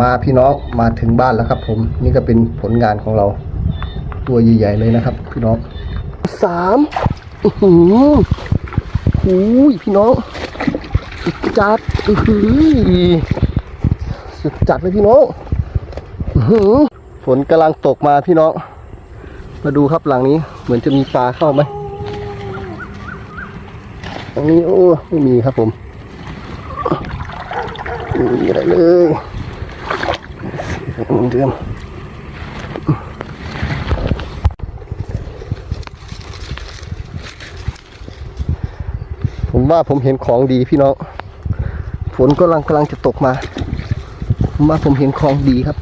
มาพี่น้องมาถึงบ้านแล้วครับ ผมนี่ก็เป็นผลงานของเรา ตัวใหญ่ๆเลยนะครับ พี่น้องสามอื้อหือหูยพี่น้องสุดจัดอือหือสุดจัดเลยพี่น้องอื้อหือฝนกำลังตกมาพี่น้อง มาดูครับหลังนี้ เหมือนจะมีปลาเข้าไหมตรงนี้โอ้ไม่มีครับผมไม่มีอะไรเลย เหมือนเดิมผมว่าผมเห็นของดีพี่น้องฝนกำลังกำลังจะตกมา ผมว่าผมเห็นของดีครับ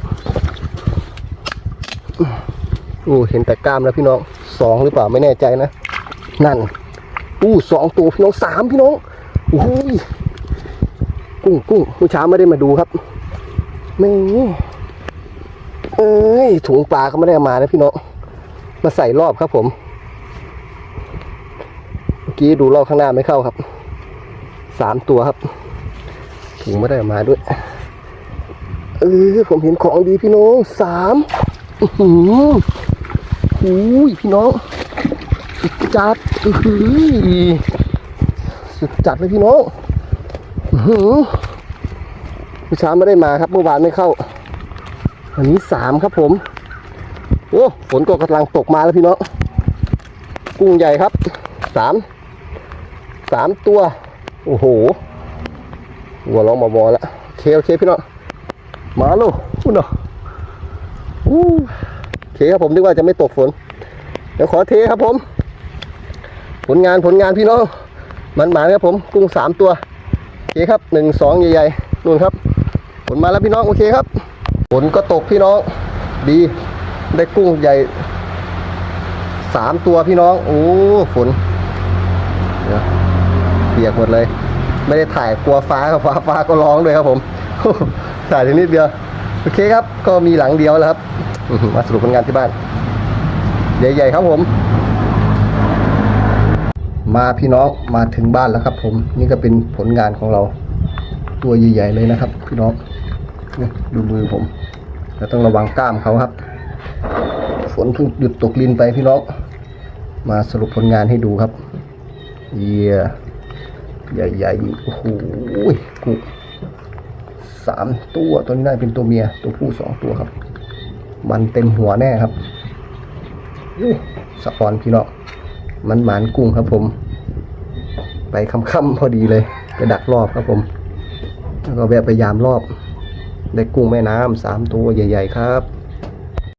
โอ้เห็นแต่กล้ามแล้วพี่น้องสองหรือเปล่าไม่แน่ใจนะนั่นอู้สองตัวพี่น้องสามพี่น้องโอ้ยกุ้งกุ้งเมื่อเช้าไม่ได้มาดูครับไม่ เอ้ยถุงปลาก็ไม่ได้เอามานะพี่น้องมาใส่รอบครับผม เมื่อกี้ดูรอบข้างหน้าไม่เข้าครับสามตัวครับ ถุงไม่ได้มาด้วยเออผมเห็นของดีพี่น้องสามอือหูยพี่น้องสุดจัดอือสุดจัดเลยพี่น้องอื้อหือเช้าไม่ได้มาครับเมื่อวานไม่เข้า วันนี้สามครับผม โอ้ฝนก็กำลังตกมาแล้วพี่น้องกุ้งใหญ่ครับสามสามตัว โอ้โหวัวร้องมาบอแล้วโอเคโอเคพี่น้องมาลูกพูดเนาะอู้โอเคครับผมนึกว่าจะไม่ตกฝน เดี๋ยวขอเทครับผม ผลงานผลงานพี่น้องมันหมาครับผม กุ้งสามตัว โอเคครับหนึ่งสองใหญ่ๆนู่นครับ ผลมาแล้วพี่น้องโอเคครับ ฝนก็ตกพี่น้อง ดีได้กุ้งใหญ่สามตัวพี่น้อง โอ้ฝนเบียวเปียกหมดเลย ไม่ได้ถ่ายกลัวฟ้าครับฟ้าฟ้าก็ร้องด้วยครับผมถ่ายทีนิดเดียวโอเคครับ ก็มีหลังเดียวแล้วครับมาสรุปผลงานที่บ้านใหญ่ๆครับผม มาพี่น้องมาถึงบ้านแล้วครับ ผมนี่ก็เป็นผลงานของเรา ตัวใหญ่ๆเลยนะครับ พี่น้อง นี่ดูมือผมเราต้องระวังกล้ามเขาครับ ฝนเพิ่งหยุดตกลินไปพี่น้องมาสรุปผลงานให้ดูครับ เยี่ยใหญ่ๆโอ้โหกุ้งสามตัวตัวนี้น่าเป็นตัวเมีย ตัวผู้สองตัวครับ มันเต็มหัวแน่ครับยูสะออนพี่น้องมันหมานกุ้งครับผม ไปค่ำๆพอดีเลย ไปดักรอบครับผม แล้วก็แวะไปยามรอบ ได้กุ้งแม่น้ำสามตัวใหญ่ ๆ ครับ